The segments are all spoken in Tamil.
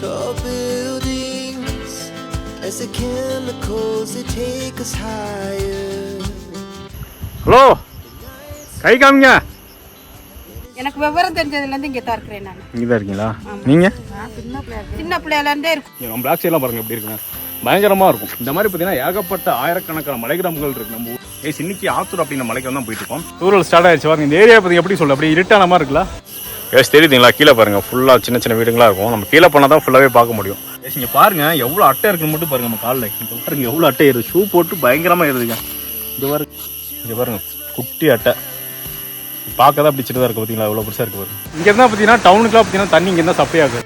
tall buildings as the chemicals they take us higher. Hello guys காமிங்க. எனக்கு விவரம் தெரிஞ்சதுலேருந்து இங்கே தான் இருக்கிறேன் நான். இங்கே தான் இருக்கீங்களா நீங்கள் சின்ன பிள்ளை சின்ன பிள்ளையிலேருந்தே இருக்கும். நம்ம பிளாக் சைட்லாம் பாருங்க எப்படி இருக்குங்க பயங்கரமாக இருக்கும். இந்த மாதிரி பார்த்தீங்கன்னா ஏகப்பட்ட ஆயிரக்கணக்கான மலைகிராமங்கள் இருக்கு நம்ம ஏய் இன்னைக்கு ஆத்தூர் அப்படின்ற மலைக்கு தான் போயிட்டு இருக்கோம். டூரல் ஸ்டார்ட் ஆயிடுச்சு பாருங்க. இந்த ஏரியா பற்றி எப்படி சொல்ல? அப்படி இருட்டான மாதிரி இருக்குல்ல? கேஸ் தெரியுதுங்களா? கீழே பாருங்க. ஃபுல்லாக சின்ன சின்ன வீடுங்களா இருக்கும். நம்ம கீழே போனால் தான் ஃபுல்லாகவே பார்க்க முடியும். ஏஸ் இங்கே பாருங்க. எவ்வளோ அட்டை இருக்குன்னு மட்டும் பாருங்க நம்ம காலில். இப்போ பாருங்க எவ்வளோ அட்டை ஏறுது. ஷூ போட்டு பயங்கரமாக ஏறுதுங்க. இங்கே பாருங்க இங்கே பாருங்க. குட்டி அட்டை. பார்க்க தான் அப்படி சின்னதாக இருக்குது பார்த்தீங்களா எவ்வளோ பெருசாக இருக்கு பாருங்க. இங்கே இருந்தால் பார்த்தீங்கன்னா டவுனுக்குலாம் பார்த்தீங்கன்னா தண்ணி இங்கே இருந்தால் சப்ளை ஆகுது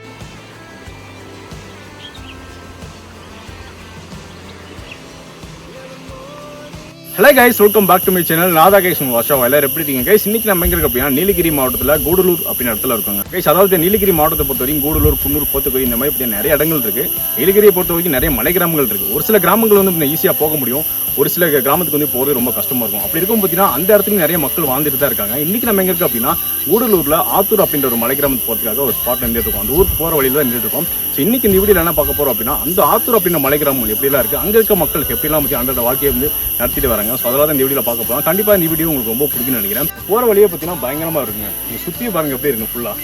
hello guys welcome back to my channel நாதா கைஸ் உங்க வாஷா எல்லாரும் எப்படி இருக்கீங்க? கைஸ் இன்னைக்கு நம்ம எங்க இருக்கு அப்படின்னா நீலகிரி மாவட்டத்தில் கூடலூர் அப்படின்னு இடத்துல இருக்காங்க. கைஸ் அதாவது நீலகிரி மாவட்டத்தை பொறுத்த வரைக்கும் கூடலூர் குன்னூர் போத்துக்குடி இந்த மாதிரி நிறைய இடங்கள் இருக்கு. நீலகிரியை பொறுத்த வரைக்கும் நிறைய மலை கிராமங்கள் இருக்கு. ஒரு சில கிராமங்கள் வந்து ஈஸியாக போக முடியும். ஒரு சில கிராமத்துக்கு வந்து போகிறது ரொம்ப கஷ்டமா இருக்கும். அப்படி இருக்கும் பார்த்தீங்கன்னா அந்த இடத்துக்கு நிறைய மக்கள் வாழ்ந்துட்டு தான் இருக்காங்க. இன்னைக்கு நம்ம எங்க இருக்கோம் அப்படின்னா கூடலூர்ல ஆத்தூர் அப்படின்ற ஒரு மலை கிராமத்துக்கு போறதுக்காக ஒரு ஸ்பாட் நின்றுட்டு இருக்கோம். அந்த ஊருக்கு போற வழியில தான் நின்றுட்டு இருக்கோம். ஸோ இன்னைக்கு இந்த வீடியோ என்ன பார்க்க போறோம் அப்படின்னா அந்த ஆத்தூர் அப்படின்ற மலை கிராமங்கள் எப்படிலாம் இருக்கு அங்க இருக்க மக்களுக்கு எப்படிலாம் பத்தி அன்றாட வாழ்க்கையை வந்து நடத்திட்டு வராங்க. ஸோ அதெல்லாம் இந்த வீடியோல பார்க்க போறோம். கண்டிப்பா இந்த வீடியோ உங்களுக்கு ரொம்ப பிடிக்கும்னு நினைக்கிறேன். போற வழியை பார்த்தீங்கன்னா பயங்கரமா இருக்குங்க. நீங்க சுத்தி பாருங்க எப்படி இருக்கு ஃபுல்லா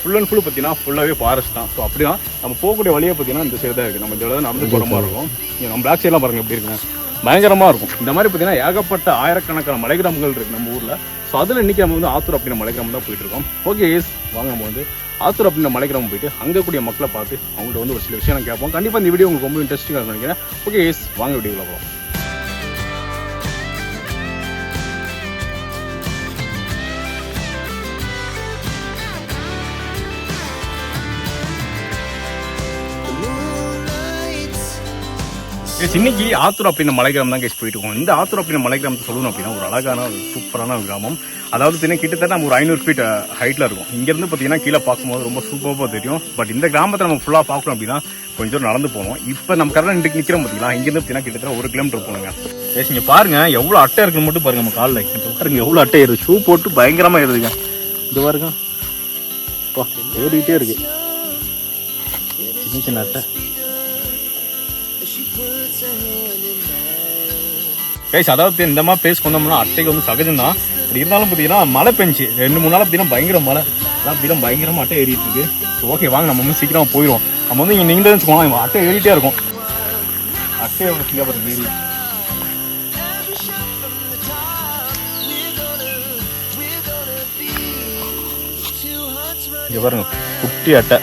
ஃபுல் அண்ட் ஃபுல் பார்த்தீங்கன்னா ஃபுல்லாகவே ஃபாரஸ்ட் தான். ஸோ அப்படிதான். நம்ம போகக்கூடிய வழியை பார்த்தீங்கன்னா இந்த சைடு தான் இருக்குது நம்ம இதில் தான் நடந்து போகிற மாதிரி இருக்கும். நம்ம பிளாக் சைட்லாம் பாருங்க எப்படி இருக்குங்க. பயங்கரமாக இருக்கும். இந்த மாதிரி பார்த்தீங்கன்னா ஏகப்பட்ட ஆயிரக்கணக்கான மலை கிராமங்கள் இருக்குது நம்ம ஊரில். ஸோ அதில் இன்றைக்கி நம்ம வந்து ஆத்தூர் அப்படின்ற மலை கிராமம் தான் போயிட்டு இருக்கோம். ஓகே எஸ் வாங்க நம்ம வந்து ஆத்தூர் அப்படின்ற மலை கிராமம் போயிட்டு அங்கே கூடிய மக்களை பார்த்து அவங்கள்ட்ட வந்து ஒரு சில விஷயம் கேட்போம். கண்டிப்பாக இந்த வீடியோ உங்களுக்கு ரொம்ப இன்ட்ரெஸ்டிங்காக நினைக்கிறேன். ஓகே எஸ் வாங்க வீடியோவில் போகலாம் இன்னைக்கு ஆத்தூர் அப்படின்ற மலை கிராமம் தான் கேஸ் போயிட்டு இருக்கோம். இந்த ஆத்தூர் அப்படின்ற மலை கிராமத்தை சொல்லணும் அப்படின்னா ஒரு அழகான ஒரு சூப்பரான ஒரு கிராமம். அதாவது பார்த்தீங்கன்னா கிட்டத்தட்ட நம்ம ஒரு ஐநூறு ஃபீட் ஹைட்டில் இருக்கும். இங்கேருந்து பார்த்தீங்கன்னா கீழே பார்க்கும்போது ரொம்ப சூப்பராக தெரியும். பட் இந்த கிராமத்தை நம்ம ஃபுல்லாக பார்க்கணும் அப்படின்னா கொஞ்சம் தூரம் நடந்து போகணும். இப்போ நம்ம கரெக்டாக நின்று நிற்கிறோம் பார்த்தீங்களா? இங்கேருந்து பார்த்தீங்கன்னா கிட்டத்தட்ட ஒரு கிலோமீட்டர் போகணுங்க. எஸ் இங்கே பாருங்க எவ்வளோ அட்டை இருக்குன்னு மட்டும் பாருங்க நம்ம காலில். இப்போ பாருங்க எவ்வளோ அட்டை ஏறுது ஷூ போட்டு பயங்கரமாக ஏறுதுங்க. இது பாருங்க. அப்பா, ஏறிக்கிட்டே இருக்கு. சின்ன சின்ன அட்டை. கைஸ் அதாவது இந்த மாதிரி பேஸ் கொண்டோம்னா அட்டைக்கு வந்து சகஜம் தான் அப்படி இருந்தாலும் பார்த்தீங்கன்னா மழை பெஞ்சு ரெண்டு மூணு நாள் பார்த்தீங்கன்னா பயங்கர மழை. அதான் பார்த்தீங்கன்னா பயங்கரமாக அட்டை ஏறிட்டு இருக்கு. ஓகே வாங்க நம்ம வந்து சீக்கிரம் போயிடும் நம்ம வந்து இங்கே நீங்கள் வச்சுக்கோங்க அட்டை ஏறிட்டே இருக்கும். அட்டை எவ்வளோ சிங்க இங்கே பாருங்க குட்டி அட்டை.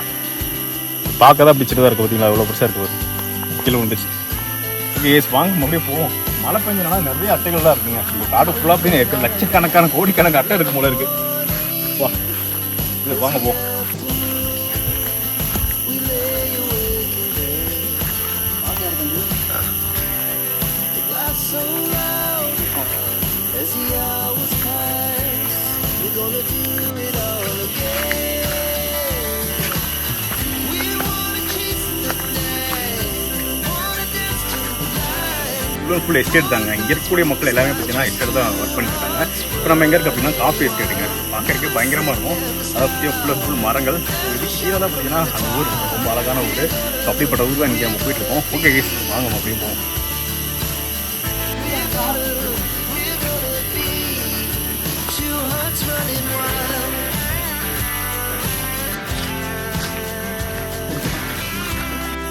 பார்க்க தான் பிடிச்சிட்டு தான் இருக்கு பார்த்தீங்களா? எவ்வளோ பெருசாக இருக்கு கீழே வந்துச்சு ஓகே வாங்க மறுபடியும் போவோம். மழை பெஞ்சனால நிறைய அட்டைகள் தான் இருக்குங்க. இந்த காடு ஃபுல்லாக அப்படின்னு இருக்கு. லட்சக்கணக்கான கோடிக்கணக்கான அட்டை இருக்கும் போல இருக்கு. வா. இல்லை வாங்க போ. Light. ஃபுல் எஸ்டேட் தாங்க. இங்கே இருக்கக்கூடிய மக்கள் எல்லாமே பார்த்தீங்கன்னா எஸ்டேட் தான் ஒர்க் பண்ணிட்டு இருக்காங்க இப்போ நம்ம எங்கே இருக்கு அப்படின்னா காஃபி எஸ்டேட்டுங்க பார்க்கறதுக்கு பயங்கரமாக இருக்கும். அதை பற்றி ஃபுல் ஃபுல் மரங்கள். இது கீழே தான் பார்த்தீங்கன்னா அந்த ஊர். ரொம்ப அழகான ஊர். ஸோ அப்படிப்பட்ட ஊர் தான் இங்கே நம்ம போயிட்டு இருக்கோம். ஓகே வாங்க அப்படியே போவோம்.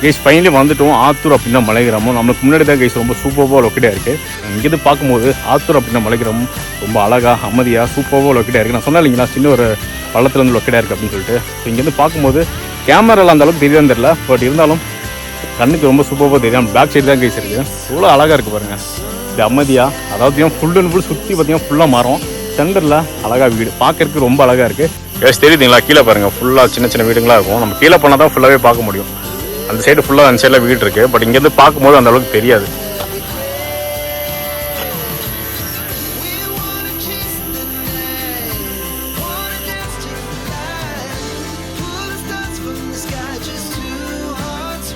கேஸ் ஃபைனலி வந்துட்டோம். ஆத்தூர் அப்படின்னா மலை கிராமம் நம்மளுக்கு முன்னாடி தான் கேஸ் ரொம்ப சூப்பராக லொக்கேட்டாக இருக்குது இங்கேருந்து பார்க்கும்போது ஆத்தூர் அப்படின்னா மலை கிராமம் ரொம்ப அழகாக அமைதியாக சூப்பராக லொக்கேட்டாக இருக்குது நான் சொன்னேன் இல்லைங்களா சின்ன ஒரு பள்ளத்துலேருந்து லொக்கேட்டாக இருக்குது அப்படின்னு சொல்லிட்டு. ஸோ இங்கேருந்து பார்க்கும்போது கேமராவில் அந்த அளவுக்கு தெரியும் தெரியல. பட் இருந்தாலும் கண்ணுக்கு ரொம்ப சூப்பராக தெரியும். பேக் சைடு தான் கேஸ் இருக்குது இவ்வளோ அழகாக இருக்குது பாருங்கள் இது அமைதியாக அதாவது ஃபுல் அண்ட் ஃபுல் சுற்றி பார்த்தீங்கன்னா ஃபுல்லாக மாறும் சென்டரில் அழகாக வீடு. பார்க்கறதுக்கு ரொம்ப அழகாக இருக்குது கேஸ் தெரியுதுங்களா? கீழே பாருங்கள் ஃபுல்லாக சின்ன சின்ன வீடுங்களாக இருக்கும். நம்ம கீழே போனால் தான் ஃபுல்லாகவே பார்க்க முடியும். அந்த சைடு ஃபுல்லாக அந்த சைடில் வீடு இருக்குது பட் இங்கேருந்து பார்க்கும்போது அந்த அளவுக்கு தெரியாது.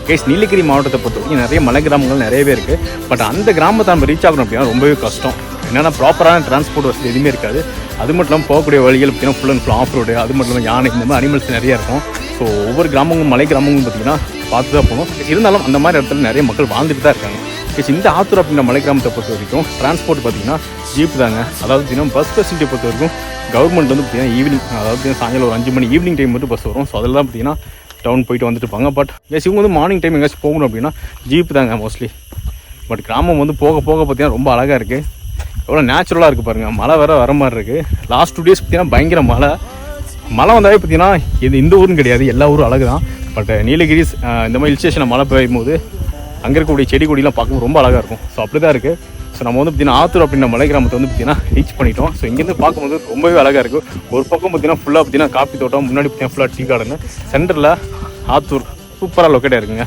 கேஸ் நீலகிரி மாவட்டத்தை பொறுத்த வரைக்கும் நிறைய மலை கிராமங்கள் நிறையவே இருக்குது பட் அந்த கிராமத்தை நம்ம ரீச் ஆகணும் அப்படின்னா ரொம்பவே கஷ்டம். என்னென்னா ப்ராப்பரான டிரான்ஸ்போர்ட் வசதி எதுவுமே இருக்காது. அது மட்டும் இல்லாமல் போகக்கூடிய வழிகள் பார்த்தீங்கன்னா full and full off road அது மட்டும் இல்லாமல் யானை இந்த மாதிரி அனிமல்ஸ் நிறையா இருக்கும். ஸோ ஒவ்வொரு கிராமங்களும் மலை கிராமங்களும் பார்த்தீங்கன்னா பார்த்து தான் போகணும் இருந்தாலும் அந்த மாதிரி இடத்துல நிறைய மக்கள் வாழ்ந்துட்டு தான் இருக்காங்க. பிகாஸ் இந்த ஆத்தூர் அப்படின்ற மலை கிராமத்தை பொறுத்த வரைக்கும் டிரான்ஸ்போர்ட் பார்த்தீங்கன்னா ஜீப் தாங்க. அதாவது பார்த்தீங்கன்னா பஸ் ஃபெசிலிட்டி பொறுத்த வரைக்கும் கவர்மெண்ட் வந்து பார்த்தீங்கன்னா ஈவினிங் அதாவது சாயங்காலம் ஒரு அஞ்சு மணி ஈவினிங் டைம் மட்டும் பஸ் வரும். ஸோ அதில் தான் பார்த்தீங்கன்னா டவுன் போயிட்டு வந்துட்டு இருப்பாங்க. பட் எஸ் இவங்க வந்து மார்னிங் டைம் எங்கேயாச்சும் போகணும் அப்படின்னா ஜீப் தாங்க மோஸ்ட்லி பட் கிராமம் வந்து போக போக பார்த்தீங்கன்னா ரொம்ப அழகாக இருக்குது எவ்வளோ நேச்சுரலாக இருக்குது பாருங்கள் மழை வேறு வர மாதிரி இருக்குது லாஸ்ட் டூ டேஸ் பார்த்தீங்கன்னா பயங்கர மழை. மழை வந்தாவே பார்த்தீங்கன்னா இது இந்த ஊரும் கிடையாது. எல்லா ஊரும் அழகு தான் பட் uh, நீலகிரிஸ் uh, இந்த மாதிரி ஹில் ஸ்டேஷனில் மழை பெய்யும் போது அங்கே இருக்கக்கூடிய செடி கொடிலாம் பார்க்கும்போது ரொம்ப அழகாக இருக்கும். ஸோ அப்படி தான் இருக்குது ஸோ நம்ம வந்து பார்த்தீங்கன்னா ஆத்தூர் அப்படின்ற மலை கிராமத்தை வந்து பார்த்தீங்கன்னா ரீச் பண்ணிட்டோம். ஸோ இங்கேருந்து பார்க்கும்போது ரொம்பவே அழகாக இருக்குது ஒரு பக்கம் பார்த்தீங்கன்னா ஃபுல்லாக பார்த்தீங்கன்னா காஃபி தோட்டம் முன்னாடி பார்த்தீங்கன்னா ஃபுல்லாக டீ கார்டன் சென்டரில் ஆத்தூர் சூப்பராக லொக்கேட்டாக இருக்குங்க.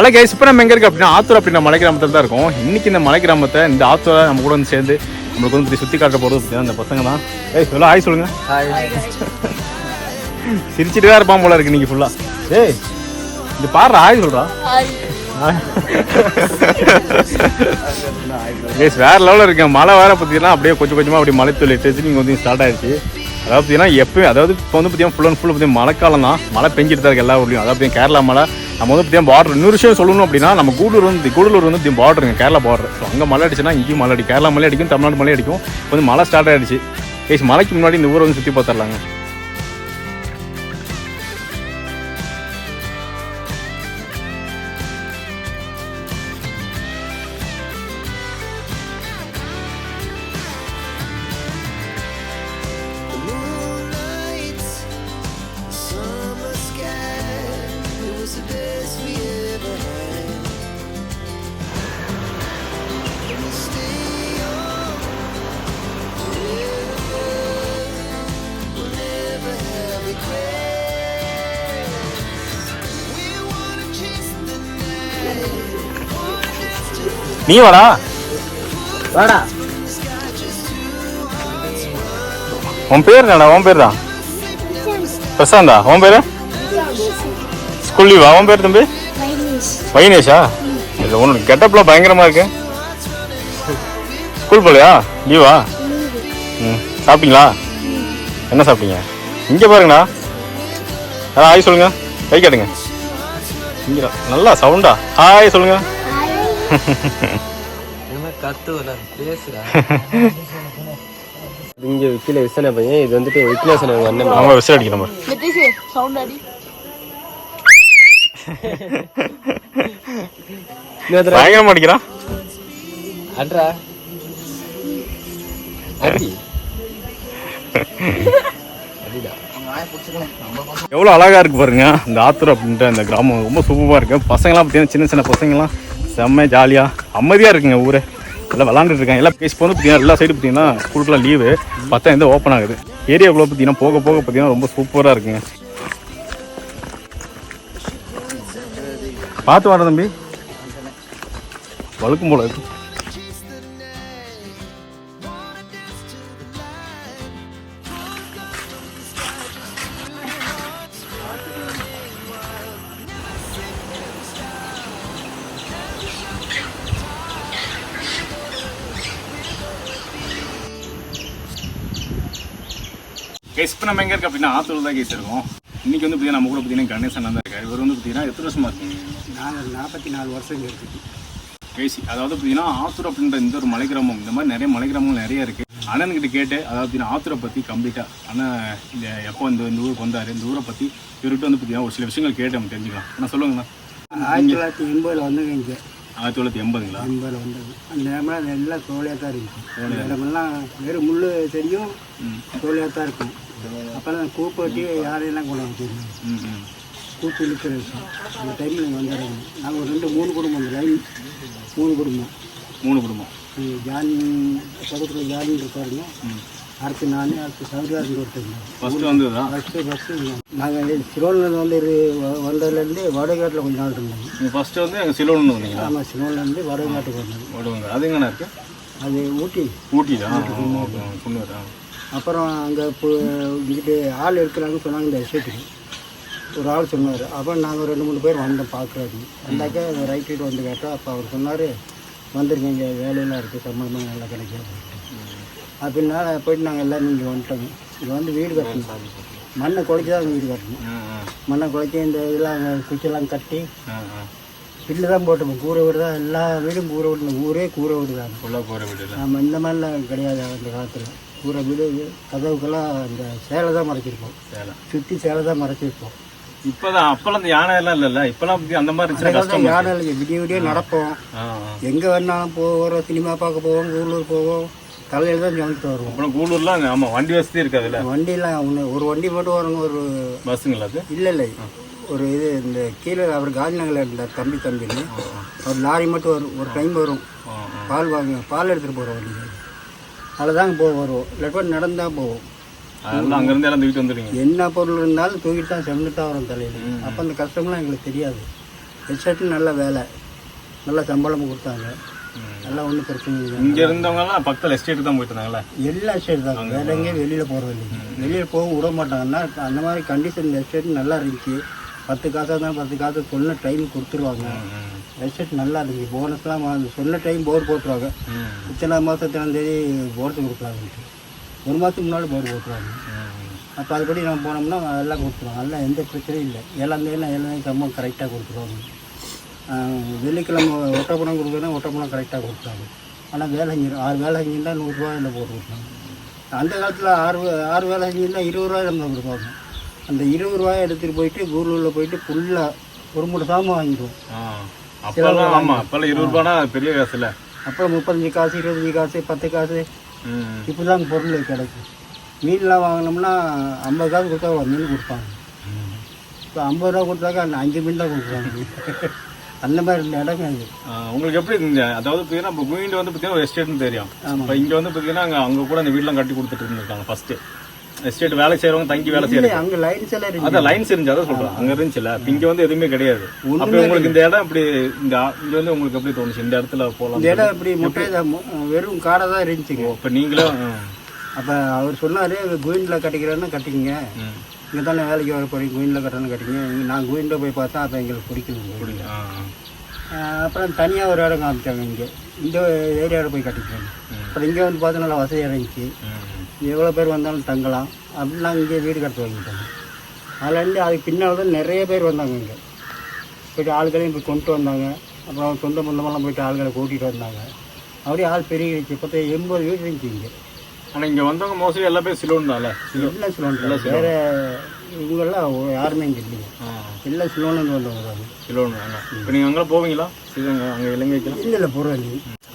Hello guys இப்போ நம்ம எங்கே இருக்கு அப்படின்னா ஆத்தூர் அப்படின்ற மலை கிராமத்தில் தான் இருக்கோம். இன்னைக்கு இந்த மலை கிராமத்தை இந்த ஆத்தூரை நம்ம கூட வந்து சேர்ந்து நம்மளுக்கு வந்து இப்படி சுற்றி காட்ட போகிறது பார்த்தீங்கன்னா இந்த பசங்க தான். ஏய் சொல்ல ஹாய் சொல்லுங்க. சிரிச்சிட்டு தான் இருப்பான் போல இருக்கு இன்னைக்கு ஃபுல்லாக ஏய் இது பாரு ஹாய் சொல்கிறா கேஸ் வேற லெவலில் இருக்கேன். மழை வேற பார்த்தீங்கன்னா அப்படியே கொஞ்சம் கொஞ்சமாக அப்படியே மழை துளிட்டு நீங்கள் வந்து ஸ்டார்ட் ஆயிடுச்சு. அதாவது பார்த்தீங்கன்னா எப்பயும் அதாவது இப்போ வந்து பார்த்தீங்கன்னா ஃபுல் அண்ட் ஃபுல் பார்த்தீங்கன்னா மழைக்காலம் தான். மழை பெஞ்சிட்டு தான் இருக்கு எல்லா ஊர்லையும். அதாவது கேரளா மழை நம்ம வந்து பார்த்தீங்கன்னா பார்டர் இன்னொரு விஷயம் சொல்லணும் அப்படின்னா நம்ம கூடலூர் வந்து கூடலூர் வந்து பார்டருங்க கேரளா பார்டர் ஸோ அங்கே மழை அடிச்சுன்னா இங்கேயும் மழை அடி கேரளா மழை அடிக்கும் தமிழ்நாடு மழை அடிக்கும். கொஞ்சம் வந்து மழை ஸ்டார்ட் ஆகிடுச்சு கேஸ் மழைக்கு முன்னாடி இந்த ஊரை வந்து சுற்றி பார்த்துடலாங்க. நீ வாடா. வாடா. உன் பேர் என்னடா? உன் பேர் தான். பிரசாந்தா உன் பேர்? ஸ்கூல் லீவா உன் பேர் தம்பி? வைனேஷா? இல்லை உன்னோட கெட்டப்லாம் பயங்கரமாக இருக்கு. ஸ்கூல் போகலையா லீவா ம் சாப்பிட்டீங்களா? என்ன சாப்பிட்டீங்க? இங்கே பாருங்கண்ணா. அதான் ஹாய் சொல்லுங்க. கை காட்டுங்க. இங்கே நல்லா சவுண்டா ஹாய் சொல்லுங்க. என்ன கத்துவல பேசுடா இங்க கீழே விசன பையன் இது வந்துட்டு விக்னேசன் அவங்க அண்ணன். நம்ம. விசில் அடிக்க நம்ம இன்னொருத்தர? பயங்கரமாக அடிக்கிறான் அட்ரா அடி. அடிடா. எவ்வளோ அழகாக இருக்கு பாருங்க. இந்த ஆத்தூர் அப்படின்ற இந்த கிராமம் ரொம்ப சூப்பராக இருக்கு. பசங்களாம் பார்த்தீங்கன்னா சின்ன சின்ன பசங்களாம் செம்ம ஜாலியாக அமைதியாக இருக்குங்க ஊரே. எல்லாம் விளாண்டுட்டு இருக்காங்க எல்லாம் பேசி போது பார்த்தீங்கன்னா எல்லா சைடு பார்த்தீங்கன்னா ஸ்கூலுக்குலாம் லீவு பார்த்தா எந்த ஓப்பன் ஆகுது. ஏரியாக்குள்ளே பார்த்தீங்கன்னா போக போக பார்த்தீங்கன்னா ரொம்ப சூப்பராக இருக்குங்க. பார்த்து வர தம்பி. வழுக்கும் போல இருக்கு. இப்போ நம்ம எங்கே இருக்கு அப்படின்னா ஆத்தூர் தான் கேஸ் இருக்கோம். இன்னைக்கு வந்து பார்த்தீங்கன்னா நம்ம கூட பார்த்தீங்கன்னா கணேசன் தான் இருக்காரு. இவர் வந்து பார்த்தீங்கன்னா எத்தனை வருஷமா இருக்கீங்க நான் நாற்பத்தி நாலு வருஷம் இங்கே இருக்குது பேசி அதாவது பார்த்தீங்கன்னா ஆத்தூர் அப்படின்ற இந்த ஒரு மலை கிராமம் இந்த மாதிரி நிறைய மலை கிராமங்கள் நிறைய இருக்கு. அண்ணன்கிட்ட கேட்டு அதாவது நான் ஆத்தரை பற்றி கம்ப்ளீட்டாக அண்ணன் இந்த எப்போ இந்த இந்த ஊருக்கு வந்தார் இந்த ஊரை பற்றி இவர்கிட்ட வந்து பார்த்தீங்கன்னா ஒரு சில விஷயங்கள் கேட்டு நம்ம தெரிஞ்சுக்கலாம். அண்ணா சொல்லுங்கண்ணா. ஆயிரத்தி தொள்ளாயிரத்தி எண்பதில் வந்தது இங்கே. ஆயிரத்தி தொள்ளாயிரத்தி எண்பதுங்களா? எண்பதில் வந்தது. அந்த நேரம்லாம் அது எல்லாம் சோழியாக தான் அந்த இடமெல்லாம் வெறும் முள் செடியும் சோழியாக தான் இருக்கும். அப்போல்லாம் கூப்பட்டி யாரையெல்லாம் கொண்டு வந்து ம் ம் கூப்பு இழுக்கிற விஷயம். அந்த டைமில் நீங்கள் வந்துடுறோம் நாங்கள் ஒரு ரெண்டு மூணு குடும்பம் இந்த லைன் மூணு குடும்பம். மூணு குடும்பம். ஜானி பக்கத்தில் ஜானி இருக்காருங்க அடுத்து நான் அடுத்து சௌரியாருங்க ஒருத்தர் ஃபஸ்ட்டு வந்ததா? ஃபஸ்ட்டு நாங்கள் சிரோன்லேருந்து வந்து வந்ததுலேருந்து வடகாட்டில் கொஞ்ச நாள் இருந்தோம். ஃபஸ்ட்டு வந்து எங்கள் சிலோன்னு வந்தீங்களா? ஆமாம் சிரோன்லேருந்து வடகாட்டுக்கு வந்தோம். ஓடுவாங்க அது எங்கண்ணா இருக்குது அது ஊட்டி. ஊட்டி தான் ஆ. அப்புறம் அங்கே இப்போ இங்கிட்டு ஆள் இருக்கிறாங்கன்னு சொன்னாங்க இந்த எஸ்டேட்டுக்கு ஒரு ஆள் சொன்னார். அப்புறம் நாங்கள் ரெண்டு மூணு பேர் வந்தோம் பார்க்குறாரு வந்தாக்கா ரைட் சைடு வந்து கேட்டோம் அப்போ அவர் சொன்னார் வந்துருங்க இங்கே வேலையெல்லாம் இருக்குது சம்பளமாக நல்லா கிடைக்கும். அப்படின்னால போயிட்டு நாங்கள் எல்லோரும் இங்கே வந்துட்டோங்க இங்கே வந்து வீடு கட்டணும். மண்ணை குறைச்சி தான் வீடு கட்டணும். மண்ணை குறைச்சி இந்த இதெல்லாம் குச்சியெல்லாம் கட்டி பில்லு தான் போட்டோம் கூரை வீடு தான் எல்லா வீடும் கூரை வீடு ஊரே கூரை வீடு தான் ஃபுல்லாக போகிற வீடு நம்ம இந்த மாதிரிலாம் கிடையாது அந்த காலத்தில். கூரை வீடு கதவுக்கெல்லாம் இந்த சேலை தான் மறைச்சிருப்போம். சேலை. சுற்றி சேலை தான் மறைச்சிருப்போம். இப்போதான் அப்போல்லாம் இந்த யானை எல்லாம் இல்லைல்ல? இப்போல்லாம் அந்த மாதிரி யாரும் இல்லை விடிய விடிய நடப்போம். எங்கே வேணாலும் போவோம் சினிமா பார்க்க போவோம் ஊர்லூர் போவோம் தலையில் தான் ஜோங்கிட்டு வருவோம். அப்புறம் கூடூர்லாம் ஆமாம் வண்டி வசதி இருக்காதுல்ல வண்டியெலாம் ஒன்று ஒரு வண்டி மட்டும் வருங்க ஒரு பஸ்ஸுங்களா அது? இல்லை இல்லை. ஒரு இது இந்த கீழே அவர் காந்திநகரில் இருந்தார் தம்பி தம்பின்னு. அவர் லாரி மட்டும் வரும் ஒரு டைம் வரும். பால் வாங்க பால் எடுத்துகிட்டு போகிற வண்டி அதில் தாங்க போக வருவோம் இல்லாட்டி நடந்தால் போவோம் அதெல்லாம் அங்கேருந்து எல்லாம் தூக்கிட்டு என்ன பொருள் இருந்தாலும் தூக்கிட்டு தான் செம்மிட்டு தான் வரும் தலையில் அப்போ அந்த கஷ்டம்லாம் எங்களுக்கு தெரியாது. ஹெட்செட்டு நல்ல வேலை. நல்ல சம்பளமும் கொடுத்தாங்க. நல்லா ஒன்றும் பிரச்சனை இல்லை இங்கே இருந்தவங்கலாம் பக்கத்தில் எஸ்டேட்டு தான் போயிட்டு இருந்தாங்களே எல்லா எஸ்டேட் தான். வேற எங்கேயும் வெளியில் போகிறது வெளியில் போக விட மாட்டாங்கன்னா அந்த மாதிரி கண்டிஷன் எஸ்டேட் நல்லா இருந்துச்சு. பத்து காசாக தான் பத்து காசு சொன்ன டைம் கொடுத்துருவாங்க. எஸ்டேட் நல்லா இருந்துச்சு போனஸ்லாம் சொன்ன டைம் போர் போட்டுருவாங்க. இத்தனை மாதம் இத்தனை தேதி போர்த்து கொடுக்கலாம்ட்டு ஒரு மாதத்துக்கு முன்னாடி போர் போட்டுருவாங்க. அப்போ அதுபடி நம்ம போனோம்னா எல்லாம் கொடுத்துருவாங்க எல்லாம் எந்த பிரச்சனையும் இல்லை. ஏழாம் தேதியெல்லாம் ஏழாம் சம்பளம் கரெக்டாக கொடுத்துருவாங்க. வெள்ளிக்கிழமை ஒட்டப்பணம் கொடுக்குறதுனா ஒட்டப்பணம் கரெக்டாக கொடுத்தாங்க ஆனால் வேலை ஆறு வேலை செஞ்சிருந்தா நூறுரூவா இல்லை போட்டு கொடுத்தாங்க அந்த காலத்தில் ஆறு ஆறு வேலை செஞ்சிருந்தா இருபது ரூபாய் நம்ம கொடுப்பாங்க. அந்த இருபது ரூபாயை எடுத்துகிட்டு போயிட்டு கூர்லூரில் போயிட்டு ஃபுல்லாக ஒரு மூணு சாமான் வாங்கிடுவோம். அப்போல்லாம் ஆமாம் அப்போல்லாம் இருபது ரூபானா பெரிய காசு இல்லை அப்புறம் முப்பத்தஞ்சு காசு இருபத்தஞ்சி காசு பத்து காசு. ம். இப்படி தான் பொருள் கிடைக்கும். மீன்லாம் வாங்கினோம்னா ஐம்பது காசு கொடுத்தா ஒரு மீன் கொடுப்பாங்க. இப்போ ஐம்பது ரூபா கொடுத்தாக்கா அந்த அஞ்சு மீன் தான் கொடுக்குறாங்க அந்த மாதிரி இருந்த இடங்க அது. உங்களுக்கு எப்படி இருந்துச்சு அதாவது பார்த்தீங்கன்னா இப்போ வந்து பார்த்தீங்கன்னா ஒரு எஸ்டேட்னு தெரியும். இப்போ இங்கே வந்து பார்த்தீங்கன்னா அங்கே அங்கே கூட அந்த வீடெலாம் கட்டி கொடுத்துட்டு இருந்திருக்காங்க ஃபஸ்ட்டு எஸ்டேட் வேலை செய்கிறவங்க தங்கி வேலை செய்யறது அங்கே லைன்ஸ் எல்லாம் இருந்துச்சு அதான் லைன்ஸ் இருந்துச்சு அதான் சொல்கிறேன் அங்கே இருந்துச்சுல்ல இப்போ இங்கே வந்து எதுவுமே கிடையாது. அப்போ உங்களுக்கு இந்த இடம் இப்படி இந்த இங்கே வந்து உங்களுக்கு எப்படி தோணுச்சு? இந்த இடத்துல போகலாம் இந்த இடம் இப்படி முட்டை வெறும் காடை தான் இருந்துச்சுங்க. இப்போ நீங்களும் அப்போ அவர் சொன்னார் கோயிண்டில் கட்டிக்கிறேன்னா கட்டிக்கங்க. ம், இங்கே தானே வேலைக்கு வர போகிறீங்க கோயிண்டில் கட்டணும் கட்டிங்க நான் கோயிண்டில் போய் பார்த்தா அப்போ எங்களுக்கு பிடிக்கல அப்புறம் தனியாக ஒரு இடம் காமிச்சாங்க இங்கே. இந்த ஏரியாவில் போய் கட்டிக்கிறேன் அப்புறம் இங்கே வந்து பார்த்தா நல்லா வசதியாக இருந்துச்சு. எவ்வளோ பேர் வந்தாலும் தங்கலாம். அப்படிலாம் இங்கே வீடு கட்ட வாங்கிட்டாங்க அதுலேருந்து அதுக்கு பின்னால் தான் நிறைய பேர் வந்தாங்க இங்கே. போயிட்டு ஆளுகளையும் போய் கொண்டு வந்தாங்க. அப்புறம் சொந்த பந்தமெல்லாம் போயிட்டு ஆளுகளை கூட்டிகிட்டு வந்தாங்க. அப்படியே ஆள் பெருகிடுச்சு. இப்போ எண்பது வீடு இருந்துச்சு இங்கே. ஆனா இங்க வந்தவங்க மோஸ்ட்லி எல்லா பேரும் சிலோன் தான்ல எல்லாம் சொல்லுவாங்க வேறு இவங்கெல்லாம் யாருமே இங்கே இல்லைங்க. எல்லாம் சிலோன்லேருந்து வந்தவங்க சிலோன் இப்போ நீங்க அங்கே போவீங்களா? சிலோன் அங்க இலங்கைக்கு இல்லை இல்லை பொருள்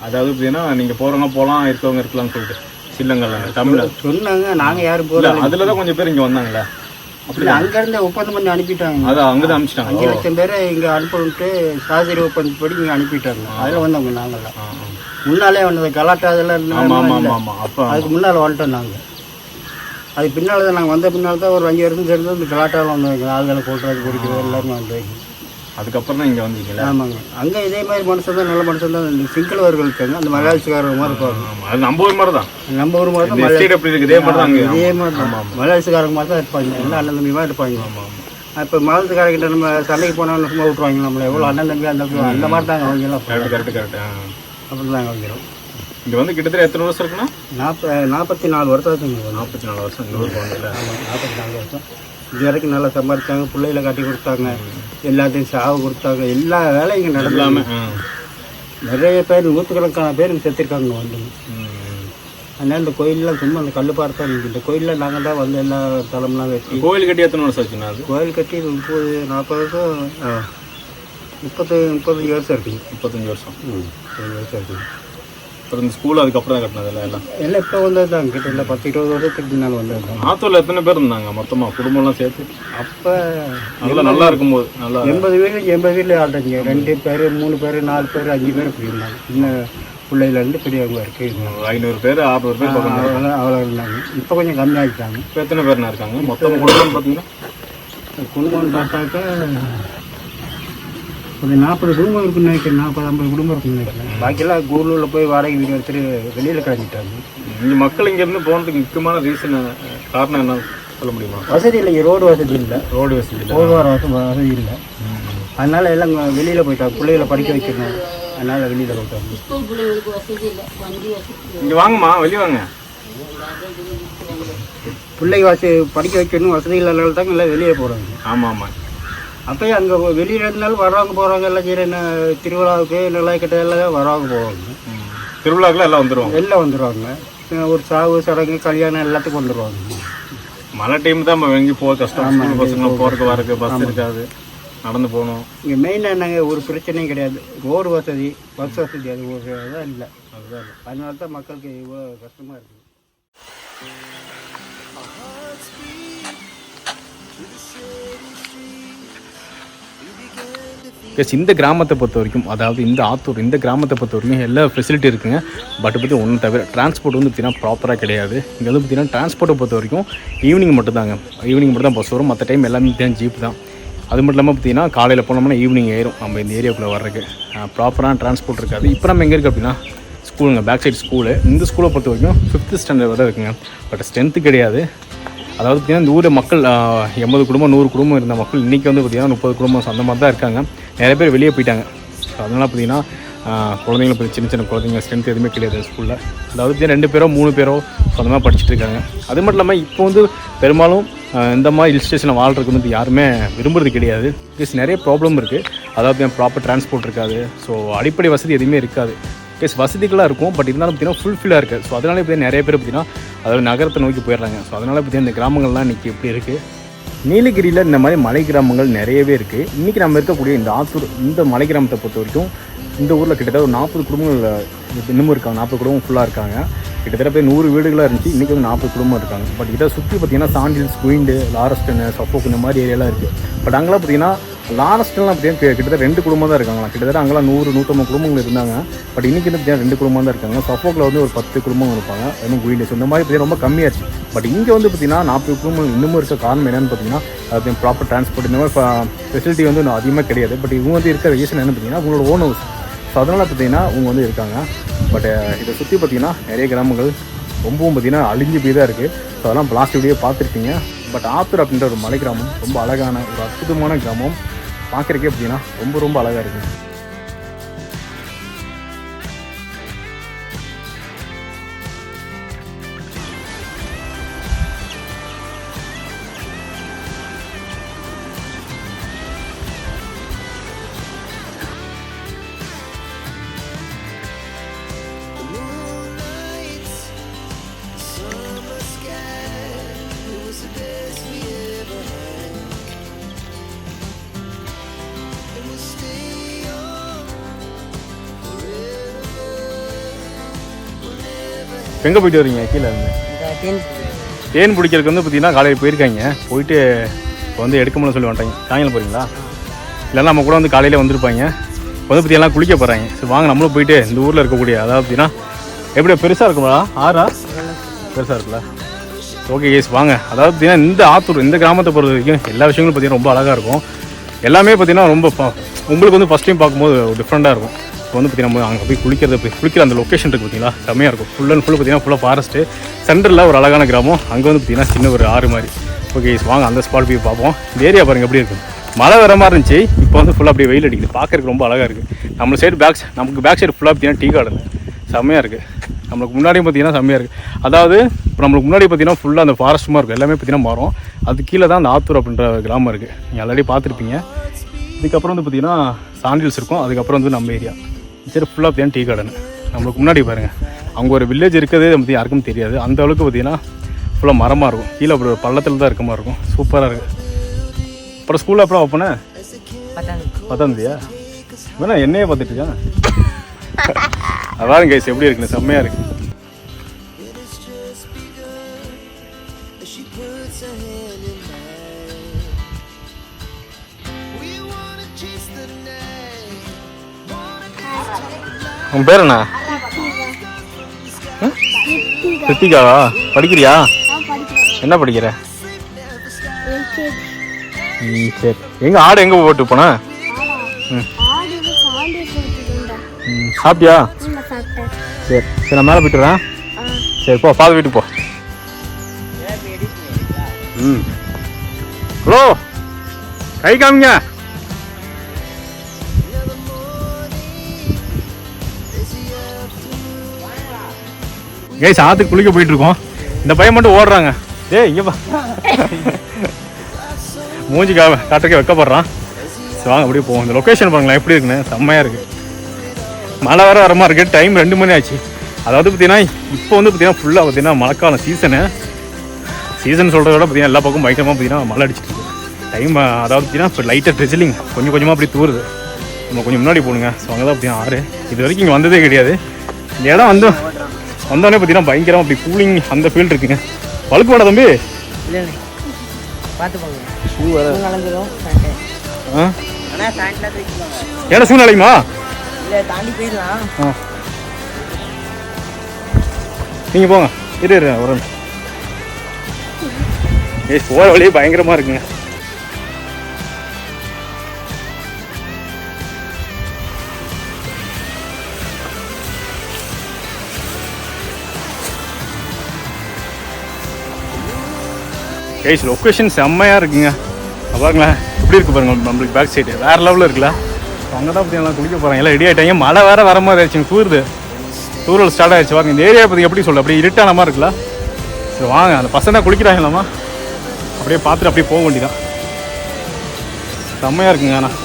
அதாவது எப்படின்னா நீங்க போறவங்க போலாம் இருக்கவங்க இருக்கலாம்னு சொல்லிட்டு. சில்லங்கல்ல தமிழ்ல. சொன்னாங்க நாங்கள் யாரும் போகிறோம் அதுல தான் கொஞ்சம் பேர் இங்க வந்தாங்களே அப்படி அங்கேருந்து ஒப்பந்தம் பண்ணி அனுப்பிட்டாங்க. அதான் அங்கதான் அனுப்பிச்சிட்டாங்க. அஞ்சு லட்சம் பேரை இங்கே அனுப்பணுன்ட்டு சாதிரி ஒப்பந்தம் படி இங்கே அனுப்பிட்டாங்க. அதில் வந்தவங்க நாங்கள்லாம் ஆ. முன்னாலே வந்தது கலாட்டா அதெல்லாம் அதுக்கு முன்னால் வந்துட்டோம் நாங்கள் அதுக்கு பின்னால் தான் நாங்கள் வந்த பின்னால் தான் ஒரு அஞ்சு வருஷம் சேர்ந்து இந்த கலாட்டாவில் வந்தவங்க ஆள்களை கூட்டுறது குடிக்கிறது எல்லாருமே வந்தவங்க. அதுக்கப்புறம் தான் இங்க வந்தீங்களா ஆமாங்க. அங்கே இதே மாதிரி மனுஷன் தான் நல்ல மனுஷன் தான். இந்த சிங்களவர்கள் இருக்காங்க அந்த மலையாளத்துக்காரர் மாதிரி இருப்பாங்க. அது நம்ம ஊர் மாதிரி தான். நம்ம ஊர் மாதிரி தான் எப்படி இருக்கு இதே மாதிரி தான் இதே மாதிரி தான். மலையாளத்துக்காரங்க மாதிரி தான் இருப்பாங்க. எல்லாம் அண்ணன் தம்பி மாதிரி இருப்பாங்க. ஆமா ஆமா. இப்போ மலையாளத்துக்காரங்கிட்ட நம்ம சண்டைக்கு போனாலும் சும்மா விட்டுருவாங்க நம்மளை. எவ்வளோ அண்ணன் தம்பி அந்த அந்த மாதிரி தாங்க அவங்க எல்லாம் கரெக்ட் கரெக்ட் கரெக்ட் அப்படி தான் வைக்கிறோம் இங்க வந்து கிட்டத்தட்ட எத்தனை வருஷம் இருக்குன்னா நாற்ப நாற்பத்தி நாலு வருஷத்துக்கு நாற்பத்தி நாலு வருஷம். நாற்பத்தி நாலு வருஷம். இது வரைக்கும் நல்லா சம்பாதிச்சாங்க பிள்ளைகளை கட்டி கொடுத்தாங்க எல்லாத்தையும் சாவு கொடுத்தாங்க எல்லா வேலையும் இங்கே நடந்தாம எல்லாமே ஆ. நிறைய பேர் நூற்றுக்கணக்கான பேர் இங்கே செத்துருக்காங்க வந்து. அதனால் இந்த கோயிலெலாம் சும்மா அந்த கல் பார்த்து இருக்குது இந்த கோயிலில் நாங்கள் தான் வந்து எல்லா தளம்லாம் வெட்டி. கோவில் கட்டி எத்தனை வருஷம் ஆச்சுண்ணா கோயில் கட்டி முப்பது நாற்பது வருஷம் முப்பத்து முப்பத்தஞ்சு வருஷம் இருக்குங்க முப்பத்தஞ்சு வருஷம். ம் முப்பத்தஞ்சு வருஷம் இருக்குங்க இந்த ஸ்கூல் அதுக்கப்புறம் தான் கட்டினது எல்லாம் எல்லாம். இப்போ வந்தது தான் கிட்ட இல்லை பத்து இருபது வருஷத்துக்கு முன்னால் வந்தது தான் ஆத்தூரில் எத்தனை பேர் இருந்தாங்க? மொத்தமாக குடும்பம்லாம் சேர்த்து? அப்போ நல்லா நல்லா இருக்கும்போது நல்லா. எண்பது வீடு எண்பது வீட்டில் ஆள்றீங்க ரெண்டு பேர் மூணு பேர் நாலு பேர் அஞ்சு பேர் இப்படி இருந்தாங்க. சின்ன பிள்ளையிலேருந்து பெரியவங்க இருக்குது ஐநூறு பேர் அறுநூறு பேர் அவ்வளோ இருந்தாங்க. இப்போ கொஞ்சம் கம்மியாகிட்டாங்க இப்போ எத்தனை பேர்ண்ணா இருக்காங்க? மொத்தம் குடும்பம் பார்த்தீங்கன்னா? குடும்பம்னு பார்த்தாக்கா ஒரு நாற்பது குடும்பம் இருக்குன்னு நினைக்கிறேன். நாற்பது ஐம்பது குடும்பம் இருக்குன்னு நினைக்கிறேன். பாக்கியெல்லாம் கூடலூரில் போய் வாடகை வீடு எடுத்துட்டு வெளியில் கிளம்பிட்டாங்க இங்கே மக்கள் இங்கேருந்து போனதுக்கு முக்கியமான ரீசன் காரணம் என்ன? சொல்ல முடியுமா? வசதி இல்லை ரோடு வசதி இல்லை. ரோடு வசதி இல்லை. போதுவார வசதி வசதி இல்லை. அதனால எல்லாம் வெளியில் போயிட்டாங்க பிள்ளைகளை படிக்க வைக்கணும். அதனால வெளியில் போயிட்டாங்க இங்கே வாங்கம்மா வெளியே வாங்க. பிள்ளை வசதி படிக்க வைக்கணும் வசதி இல்லாதனால தான் எல்லாம் வெளியே போகிறாங்க ஆமாம் ஆமாம் அப்போ அங்கே வெளியில் இருந்தாலும் வர்றவங்க போகிறவங்க எல்லாம் சரி என்ன திருவிழாவுக்கு நிலைக்கிட்ட எல்லாம் வர்றவங்க போவாங்க. திருவிழாக்குலாம் எல்லாம் வந்துடுவாங்க வெளில வந்துடுவாங்க ஒரு சாவு சடங்கு கல்யாணம் எல்லாத்துக்கும் வந்துடுவாங்க மழை டைம் தான் நம்ம எங்கேயும் போக கஷ்டம். பசங்க போகிறதுக்கு வரக்கு பஸ் இருக்காது. நடந்து போகணும். இங்கே மெயினாக என்னங்க ஒரு பிரச்சனையும் கிடையாது. ரோடு வசதி பஸ் வசதி அது ஒரு இதாக இல்லை. அதுதான் அதனால தான் மக்களுக்கு இவ்வளோ கஷ்டமாக இருக்குது பிகாஸ் இந்த கிராமத்தை பொறுத்த வரைக்கும் அதாவது இந்த ஆத்தூர் இந்த கிராமத்தை பொறுத்த வரைக்கும் எல்லா ஃபெசிலிட்டி இருக்குங்க. பட் பற்றி ஒன்றும் தவிர டிரான்ஸ்போர்ட் வந்து பார்த்தீங்கன்னா ப்ராப்பராக கிடையாது. இங்கே வந்து பார்த்தீங்கன்னா டிரான்ஸ்போர்ட்டை பொறுத்த வரைக்கும் ஈவினிங் மட்டும்தாங்க. ஈவினிங் மட்டும் தான் பஸ் வரும். மற்ற டைம் எல்லாமே தான் ஜீப் தான். அது மட்டும் இல்லாமல் பார்த்தீங்கன்னா காலையில் போனோம்னா ஈவினிங் ஆயிரும் நம்ம இந்த ஏரியாவுக்குள்ளே வர்றதுக்கு. ப்ராப்பரான டிரான்ஸ்போர்ட் இருக்காது. இப்போ நம்ம எங்கே இருக்குது அப்படின்னா ஸ்கூலுங்க பேக் சைடு ஸ்கூலு இந்த ஸ்கூலை பொறுத்த வரைக்கும் ஃபிஃப்த்து ஸ்டாண்டர்ட் வரை இருக்குங்க. பட் ஸ்ட்ரென்த்து கிடையாது. அதாவது பார்த்தீங்கன்னா இந்த ஊரில் மக்கள் எண்பது குடும்பம் நூறு குடும்பம் இருந்த மக்கள் இன்றைக்கி வந்து பார்த்திங்கன்னா முப்பது குடும்பம் அந்த மாதிரி தான் இருக்காங்க. நிறைய பேர் வெளியே போயிட்டாங்க. ஸோ அதனால் பார்த்தீங்கன்னா குழந்தைங்களை பற்றி சின்ன சின்ன குழந்தைங்க ஸ்ட்ரென்த் எதுவுமே கிடையாது ஸ்கூலில் அதாவது ரெண்டு பேரோ மூணு பேரோ சொந்தமாக படிச்சுட்டு இருக்காங்க. அது மட்டும் இல்லாமல் இப்போ வந்து பெரும்பாலும் இந்த மாதிரி ஹில் ஸ்டேஷனில் வாழ்றதுக்கு வந்து யாருமே விரும்புறது கிடையாது. பிகாஸ் நிறைய ப்ராப்ளம் இருக்குது அதாவது ப்ராப்பர் டிரான்ஸ்போர்ட் இருக்காது. ஸோ அடிப்படை வசதி எதுவுமே இருக்காது. கேஸ் வசதிகளாக இருக்கும் பட் இருந்தாலும் பார்த்தீங்கன்னா ஃபுல்ஃபில்லாக இருக்குது ஸோ அதனால பார்த்தீங்கன்னா நிறைய பேர் பார்த்தீங்கன்னா அதாவது நகரத்தை நோக்கி போயிடுறாங்க. ஸோ அதனால் பார்த்தீங்கன்னா இந்த கிராமங்கள்லாம் இன்றைக்கி எப்படி இருக்குது நீலகிரியில் இந்த மாதிரி மலை கிராமங்கள் நிறையவே இருக்குது இன்றைக்கி நம்ம இருக்கக்கூடிய இந்த ஆத்தூர் இந்த மலை கிராமத்தை பொறுத்த வரைக்கும் இந்த ஊரில் கிட்டத்தட்ட ஒரு நாற்பது குடும்பங்கள் இன்னமும் இருக்காங்க. நாற்பது குடும்பம் ஃபுல்லாக இருக்காங்க. கிட்டத்தட்ட போய் நூறு வீடுகளாக இருந்துச்சு. இன்றைக்கி வந்து நாற்பது குடும்பம் இருக்காங்க. பட் இதை சுற்றி பார்த்தீங்கன்னா சாண்டில்ஸ் குயிண்டு லாரஸ்டன் சஃபோக் இந்த மாதிரி ஏரியாலாம் இருக்குது பட் அங்கெல்லாம் பார்த்தீங்கன்னா லாரஸ்ட்லாம் அப்படியே கிட்டத்தட்ட ரெண்டு குடும்பம் தான் இருக்காங்க கிட்டத்தட்ட அங்கெல்லாம் நூறு நூற்றம்பது குடும்பங்கள் இருந்தாங்க. பட் இன்றைக்கி வந்து பார்த்தீங்கன்னா ரெண்டு குடும்பம் தான் இருக்காங்க. சஃபோக்கில் வந்து ஒரு பத்து குடும்பம் இருப்பாங்க. இன்னும் குயிலிஸ் இந்த மாதிரி பார்த்தீங்கன்னா ரொம்ப கம்மியாச்சு. பட் இங்கே வந்து பார்த்தீங்கன்னா நாற்பது குடும்பங்கள் இன்னமும் இருக்க காரணம் என்னென்னு பார்த்தீங்கன்னா அது ப்ராப்பர் டிரான்ஸ்போர்ட் இந்த மாதிரி ஃபெசிலிட்டி வந்து இன்னும் அதிகமாக கிடையாது. பட் இவங்க வந்து இருக்கிற ரீசன் என்ன பார்த்தீங்கன்னா உங்களோட ஓன் ஹவுஸ் ஸோ அதனால் பார்த்தீங்கன்னா அவங்க வந்து இருக்காங்க. பட் இதை சுற்றி பார்த்தீங்கன்னா நிறைய கிராமங்கள் ரொம்பவும் பார்த்தீங்கன்னா அழிஞ்சு போய் தான் இருக்குது ஸோ அதெல்லாம் பிளாஸ்டிக் வீடியோ பார்த்துருப்பீங்க. பட் ஆத்தூர் அப்படின்ற ஒரு மலை கிராமம் ரொம்ப அழகான ஒரு அற்புதமான கிராமம். பார்க்குறக்கே அப்படின்னா ரொம்ப ரொம்ப அழகாக இருக்குது எங்கே போயிட்டு வரீங்க? கீழே இருந்து. தேன் பிடிக்கிறதுக்கு வந்து பார்த்தீங்கன்னா காலையில் போயிருக்காங்க. போயிட்டு இப்போ வந்து எடுக்க முடியல சொல்லி வந்துட்டாங்க. சாயங்காலம் போகிறீங்களா இல்லைன்னா நம்ம கூட வந்து காலையில் வந்திருப்பாங்க. வந்து பார்த்தீங்கன்னா குளிக்க போகிறாங்க சரி வாங்க நம்மளும் போயிட்டு இந்த ஊரில் இருக்கக்கூடிய அதாவது பார்த்தீங்கன்னா எப்படி பெருசாக இருக்குமா ஆறா? பெருசாக இருக்குல்ல? ஓகே கேஸ் வாங்க. அதாவது பார்த்தீங்கன்னா இந்த ஆத்தூர் இந்த கிராமத்தை பொறுத்த வரைக்கும் எல்லா விஷயங்களும் பார்த்தீங்கன்னா ரொம்ப அழகாக இருக்கும். எல்லாமே பார்த்தீங்கன்னா ரொம்ப உங்களுக்கு வந்து ஃபஸ்ட் டைம் பார்க்கும்போது டிஃப்ரெண்ட்டாக இருக்கும். இப்போ வந்து பார்த்தீங்கன்னா அங்கே போய் குளிக்கிறது போய் குளிக்கிற அந்த லொக்கேஷன் இருக்குது பார்த்தீங்களா செம்மையாக இருக்கும். ஃபுல் அண்ட் ஃபுல் பார்த்தீங்கன்னா ஃபுல்லாக ஃபாரஸ்ட்டு சென்டரில் ஒரு அழகான கிராமம். அங்கே வந்து பார்த்தீங்கன்னா சின்ன ஒரு ஆறு மாதிரி. ஓகே வாங்க அந்த ஸ்பாட் போய் பார்ப்போம். இந்த ஏரியா பாருங்கள் எப்படி இருக்குது மழை வர மாதிரி இருந்துச்சு. இப்போ வந்து ஃபுல்லாக அப்படியே வெயில் அடிக்குது. பார்க்கறதுக்கு ரொம்ப அழகாக இருக்குது நம்ம சைடு பேக் நமக்கு பேக் சைடு ஃபுல்லாக பார்த்தீங்கன்னா டீ கார்டன் செம்மையாக இருக்குது நம்மளுக்கு முன்னாடியும் பார்த்தீங்கன்னா செம்மையாக இருக்குது அதாவது இப்போ நம்மளுக்கு முன்னாடி பார்த்தீங்கன்னா ஃபுல்லாக அந்த ஃபாரஸ்ட்டுமா இருக்கும். எல்லாமே பார்த்தீங்கன்னா மரம். அது கீழே தான் அந்த ஆத்தூர் அப்படின்ற கிராமம் இருக்குது நீங்கள் ஆல்ரெடி பார்த்துருப்பீங்க. இதுக்கப்புறம் வந்து பார்த்தீங்கன்னா சாண்டில்ஸ் இருக்கும். அதுக்கப்புறம் வந்து நம்ம ஏரியா சரி ஃபுல்லாக பார்த்தீங்கன்னா டீ கார்டன் நம்மளுக்கு முன்னாடி பாருங்கள் அங்கே ஒரு வில்லேஜ் இருக்கிறதே பற்றி யாருக்கும் தெரியாது. அந்த அளவுக்கு பார்த்தீங்கன்னா ஃபுல்லாக மரமாக இருக்கும். கீழே அப்படி ஒரு பள்ளத்தில் தான் இருக்க மாதிரி இருக்கும். சூப்பராக இருக்குது அப்புறம் ஸ்கூலில் அப்புறம் ஓப்பனே பத்தாம் தேதியா வேணா என்னையே பார்த்துட்டு இருக்கான். அதான் கைஸ் எப்படி இருக்குன்னு? செம்மையாக இருக்கு. உன் பேர் என்ன கிருத்திகாவா படிக்கிறியா? என்ன படிக்கிற? ம் சரி. எங்க ஆடு எங்க போட்டு போன? ம். ம் சாப்பிட்டியா? சரி. சரி நான் மேலே போயிட்டுறேன் சரி போ ஃபாதர் வீட்டுக்கு போ. ம். ஹலோ? கை காமிங்க. கேஸ் ஆத்துக்கு குளிக்க போயிட்டு இருக்கோம் இந்த பையன் மட்டும் ஓடுறாங்க. ஏய் இங்க பா மூஞ்சி கா காட்டுக்கே வைக்கப்படுறான். சரி வாங்க அப்படியே போவோம். இந்த லொக்கேஷன் பாருங்களேன் எப்படி இருக்குன்னு. செம்மையாக இருக்குது மழை வர மாதிரி இருக்குது டைம் ரெண்டு மணி ஆச்சு. அதாவது பார்த்தீங்கன்னா இப்போ வந்து பார்த்தீங்கன்னா ஃபுல்லாக பார்த்தீங்கன்னா மழைக்காலம் சீசனு சீசன் சொல்கிறத விட பார்த்தீங்கன்னா எல்லா பக்கமும் பயங்கரமாக பார்த்தீங்கன்னா மழை அடிச்சிட்டு இருக்கு. டைம் அதாவது பார்த்தீங்கன்னா இப்போ லைட்டாக ட்ரெஜிலிங் கொஞ்சம் கொஞ்சமாக அப்படி தூருது. நம்ம கொஞ்சம் முன்னாடி போகணுங்க. ஸோ அங்கே தான் பார்த்தீங்கன்னா ஆறு. இது வரைக்கும் இங்கே வந்ததே கிடையாது. இந்த இடம் வந்து வந்தோடனே பார்த்தீங்கன்னா பயங்கரம் அப்படி கூலிங் அந்த ஃபீல் இருக்குங்க. வழுக்கு வேடா தம்பி. ஏன்னா போயிடலாம். ஆ. நீங்கள் போங்க. இரு ஒரு. ஏய் போகிற வழியே பயங்கரமாக இருக்குங்க. கைஸ் லொக்கேஷன் செம்மையாக இருக்குங்க. பாருங்களேன் எப்படி இருக்கு பாருங்க நம்மளுக்கு பேக் சைடு வேற லெவலில் இருக்குல்ல? அங்கே தான் பார்த்தீங்கன்னா குளிக்க போகிறாங்க எல்லாம் ரெடி ஆகிட்டாங்க மழை வேற வர மாதிரி ஆயிடுச்சுங்க தூருது. தூரல் ஸ்டார்ட் ஆயிடுச்சு. பாருங்க இந்த ஏரியா பற்றி எப்படி சொல்ல அப்படியே இருட்டான மாதிரி இருக்குல்ல? சரி வாங்க. அந்த பசங்க தான் குளிக்கிறாங்களாமா அப்படியே பார்த்துட்டு அப்படியே போக வேண்டியதான் செம்மையாக இருக்குங்க ஆனால்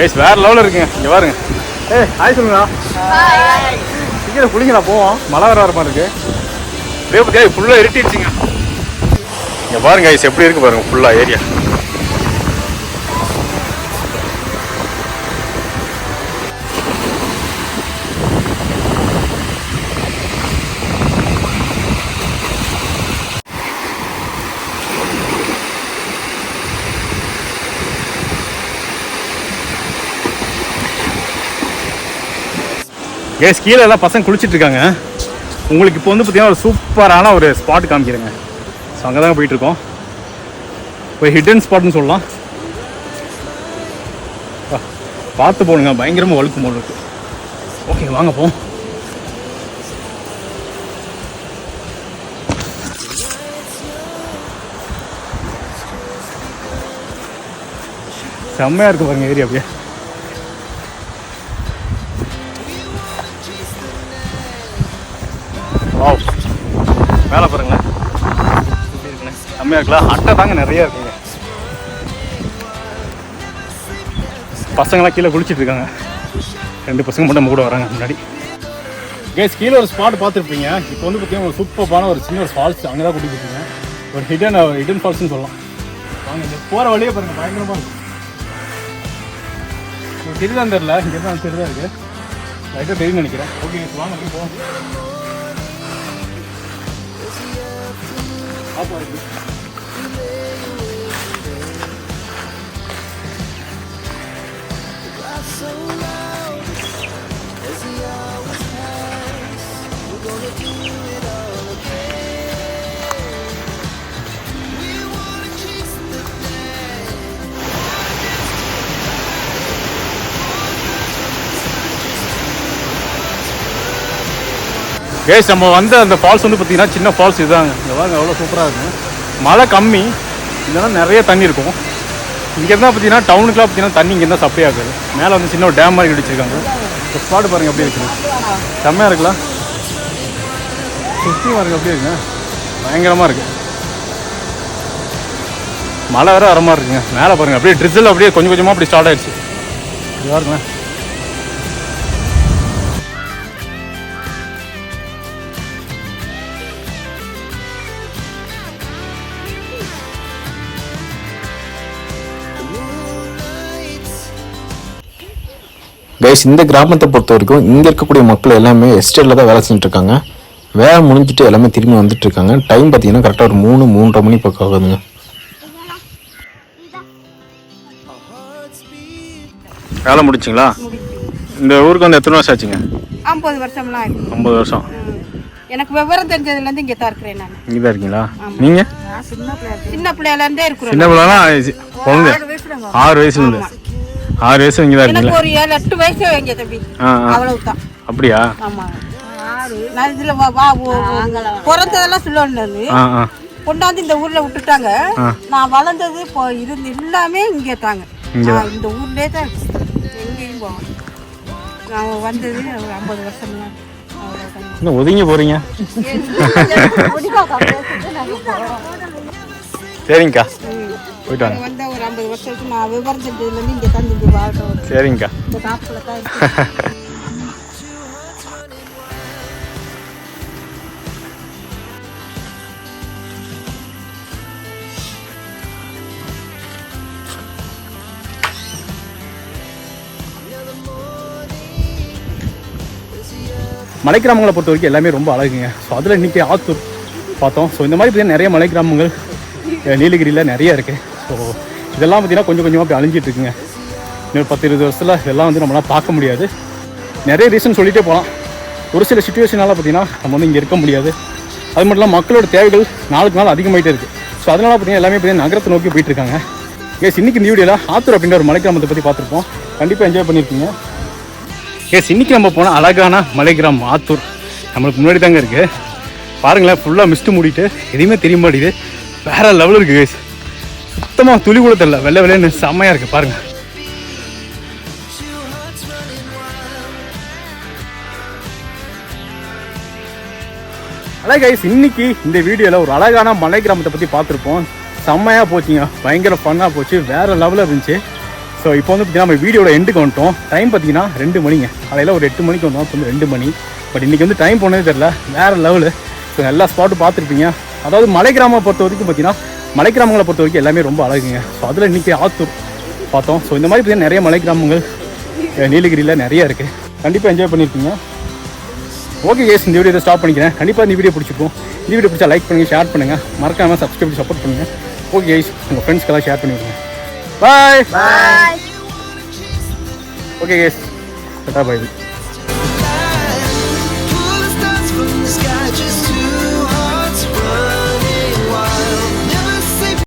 ஏய் வேற லெவலில் இருக்குங்க. இங்கே பாருங்க. ஏய் ஹாய் சொல்லுங்கண்ணா சீக்கிரம் குளிங்கண்ணா போவோம். மழை வர வர மாதிரி இருக்கு. அப்படியே பார்த்தியா ஃபுல்லாக இருட்டிடுச்சுங்க இங்கே பாருங்க ஐஸ் எப்படி இருக்கு பாருங்க ஃபுல்லாக ஏரியா கேஸ் கீழே எல்லாம் பசங்க குளிச்சுட்டு இருக்காங்க உங்களுக்கு இப்போ வந்து பார்த்தீங்கன்னா ஒரு சூப்பரான ஒரு ஸ்பாட் காமிக்கிறேங்க. ஸோ அங்கே தான் போயிட்டு இருக்கோம் ஒரு ஹிடன் ஸ்பாட்னு சொல்லலாம். வா, பார்த்து போடுங்க. பயங்கரமாக வழுக்கும் போல இருக்கு. ஓகே வாங்க போ செம்மையாக இருக்கு பாருங்க ஏரியா அப்படியே. இருக்கலாம் அட்டை தாங்க நிறைய இருக்குங்க. பசங்களாம் கீழே குளிச்சிட்டு இருக்காங்க. ரெண்டு பசங்க மட்டும் நம்ம கூட வராங்க முன்னாடி. கேஸ் கீழே ஒரு ஸ்பாட் பார்த்துருப்பீங்க. இப்போ வந்து பார்த்தீங்கன்னா ஒரு சூப்பரான ஒரு சின்ன ஒரு ஃபால்ஸ் அங்கே தான் கூட்டிட்டு ஒரு ஹிடன் ஹிடன் ஃபால்ஸ்னு சொல்லலாம். வாங்க இந்த போகிற வழியே பாருங்கள் பயங்கரமாக இருக்கும் ஒரு தெரியுதான் தெரில இங்கே தான் தெரியுதா இருக்குது லைட்டாக தெரியும் நினைக்கிறேன். ஓகே வாங்க போவோம் பாப்பா கேஸ் நம்ம வந்த அந்த ஃபால்ஸ் வந்து பார்த்தீங்கன்னா சின்ன ஃபால்ஸ் இதுதாங்க. இங்கே பாருங்க எவ்வளோ சூப்பராக இருக்கும் மழை கம்மி. இதெல்லாம் நிறைய தண்ணி இருக்கும். இங்கே இருந்தால் பார்த்தீங்கன்னா டவுனுக்குலாம் பார்த்தீங்கன்னா தண்ணி இங்கே தான் சப்ளை ஆகுது. மேலே வந்து சின்ன ஒரு டேம் மாதிரி கடிச்சிருக்காங்க இப்போ ஸ்பாட் பாருங்க எப்படி இருக்குது செம்மையாக இருக்கலாம் சுற்றி பாருங்கள் அப்படியே இருக்குங்க பயங்கரமாக இருக்குது மழை வேற வர மாதிரி இருக்குங்க. மேலே பாருங்கள் அப்படியே ட்ரிசில் அப்படியே கொஞ்சம் கொஞ்சமாக அப்படி ஸ்டார்ட் ஆகிடுச்சு இது பாருங்களேன். கைஸ் இந்த கிராமத்தை பொறுத்த வரைக்கும் இங்கே இருக்கக்கூடிய மக்கள் எல்லாமே எஸ்டேட்டில் தான் வேலை செஞ்சுட்டு இருக்காங்க வேலை முடிஞ்சிட்டு எல்லாமே திரும்பி வந்துட்டு இருக்காங்க டைம் பார்த்தீங்கன்னா கரெக்டாக ஒரு மூணு மூன்றரை மணி பக்கம் ஆகுதுங்க. வேலை முடிச்சிங்களா? இந்த ஊருக்கு வந்து எத்தனை வருஷம் ஆச்சுங்க? ஐம்பது வருஷம்லாம் ஐம்பது வருஷம். எனக்கு விவரம் தெரிஞ்சதுலேருந்து இங்கே தான் இருக்கிறேன் நான். இங்கே தான் இருக்கீங்களா நீங்கள் சின்ன பிள்ளையிலேருந்தே இருக்கிறேன். சின்ன பிள்ளைலாம் குழந்தை ஆறு வயசுலேருந்து ஆறு வயசு இங்கே தான் எனக்கு ஒரு ஏழு எட்டு வயசு வைங்க தம்பி. ஆ ஆ. அவ்வளவு தான் அப்படியா? ஆமா. நான் இதுல பிறந்ததெல்லாம் ஆ கொண்டாந்து இந்த ஊர்ல விட்டுட்டாங்க. நான் வளர்ந்தது இப்போ இருந்து எல்லாமே இங்கே தாங்க இந்த ஊர்லயே தான். எங்கேயும் போவேன் நான் வந்தது ஒரு ஐம்பது வருஷம் தான் அவ்வளவுதான். ஒதுங்கி போகிறீங்க சரிங்கக்கா. போயிட்டு வாங்க. வந்த ஒரு ஐம்பது வருஷத்துக்கு நான் விவரம் தெரிஞ்சதுலேருந்து இங்கே தான் இந்த வாழ்க்கை சரிங்கக்கா. இந்த காப்பில் தான். மலை கிராமங்களை பொறுத்த வரைக்கும் எல்லாமே ரொம்ப அழகுங்க. ஸோ அதில் இன்றைக்கி ஆத்தூர் பார்த்தோம். ஸோ இந்த மாதிரி நிறைய மலை கிராமங்கள் நீலகிரியில் நிறைய இருக்குது ஸோ இதெல்லாம் பார்த்தீங்கன்னா கொஞ்சம் கொஞ்சமாக அப்படி அழிஞ்சிட்டு இருக்குங்க. இன்னொரு பத்து இருபது வருஷத்தில் இதெல்லாம் வந்து நம்மளால் பார்க்க முடியாது. நிறைய ரீசன் சொல்லிகிட்டே போகலாம். ஒரு சில சுச்சுவேஷனால் பார்த்தீங்கன்னா நம்ம வந்து இங்கே இருக்க முடியாது. அது மட்டும் இல்லாமல் மக்களோட தேவைகள் நாளுக்கு நாள் அதிகமாகிட்டே இருக்குது ஸோ அதனால் பார்த்தீங்கன்னா எல்லாமே பார்த்தீங்கன்னா நகரத்தை நோக்கி போயிட்டு இருக்காங்க. ஏஸ் இன்னைக்கு இந்த வீடியோவில் ஆத்தூர் அப்படின்ற ஒரு மலை கிராமத்தை பற்றி பார்த்துருப்போம். கண்டிப்பாக என்ஜாய் பண்ணியிருக்கீங்க எஸ் இன்னைக்கு நம்ம போனால் அழகான மலை கிராமம் ஆத்தூர். நம்மளுக்கு முன்னாடி தாங்க இருக்குது பாருங்களேன் ஃபுல்லாக மிஸ்ட்டு மூடிட்டு எதையுமே தெரிய மாட்டேங்குது. வேற லெவல் இருக்குது கைஸ் சுத்தமாக துளி கூட தெரியல. வெள்ளை வெள்ளைன்னு செம்மையாக இருக்குது பாருங்கள் அழகா கைஸ் இன்னைக்கு இந்த வீடியோவில் ஒரு அழகான மலை கிராமத்தை பற்றி பார்த்துருப்போம். செம்மையாக போச்சுங்க. பயங்கர ஃபன்னாக போச்சு. வேறு லெவலில் இருந்துச்சு. ஸோ இப்போ வந்து பார்த்தீங்கன்னா நம்ம வீடியோட எண்டுக்கு வந்துட்டோம். டைம் பார்த்தீங்கன்னா ரெண்டு மணிங்க. காலையில் ஒரு எட்டு மணிக்கு வந்தோம். இப்போ வந்து ரெண்டு மணி. பட் இன்றைக்கி வந்து டைம் போனதே தெரில வேறு லெவலு ஸோ எல்லா ஸ்பாட்டும் பார்த்துருப்பீங்க. அதாவது மலை கிராமம் பொறுத்த வரைக்கும் பார்த்தீங்கன்னா மலை கிராமங்களை பொறுத்த வரைக்கும் எல்லாமே ரொம்ப அழகுங்க. ஸோ அதில் இன்றைக்கி ஆத்தூர் பார்த்தோம். ஸோ இந்த மாதிரி பார்த்தீங்கன்னா நிறைய மலை கிராமங்கள் நீலகிரியில் நிறைய இருக்குது கண்டிப்பாக என்ஜாய் பண்ணியிருப்பீங்க ஓகே கேஸ் இந்த வீடியோ ஸ்டாப் பண்ணிக்கிறேன். கண்டிப்பாக இந்த வீடியோ பிடிச்சிருக்கும். இந்த வீடியோ பிடிச்சா லைக் பண்ணுங்கள் ஷேர் பண்ணுங்கள் மறக்காமல் சப்ஸ்கிரைப் சப்போர்ட் பண்ணுங்கள் ஓகே கேஸ் உங்கள் ஃப்ரெண்ட்ஸ்க்கெல்லாம் ஷேர் பண்ணி விடுங்க. பாய் ஓகே கேஸ் பாய்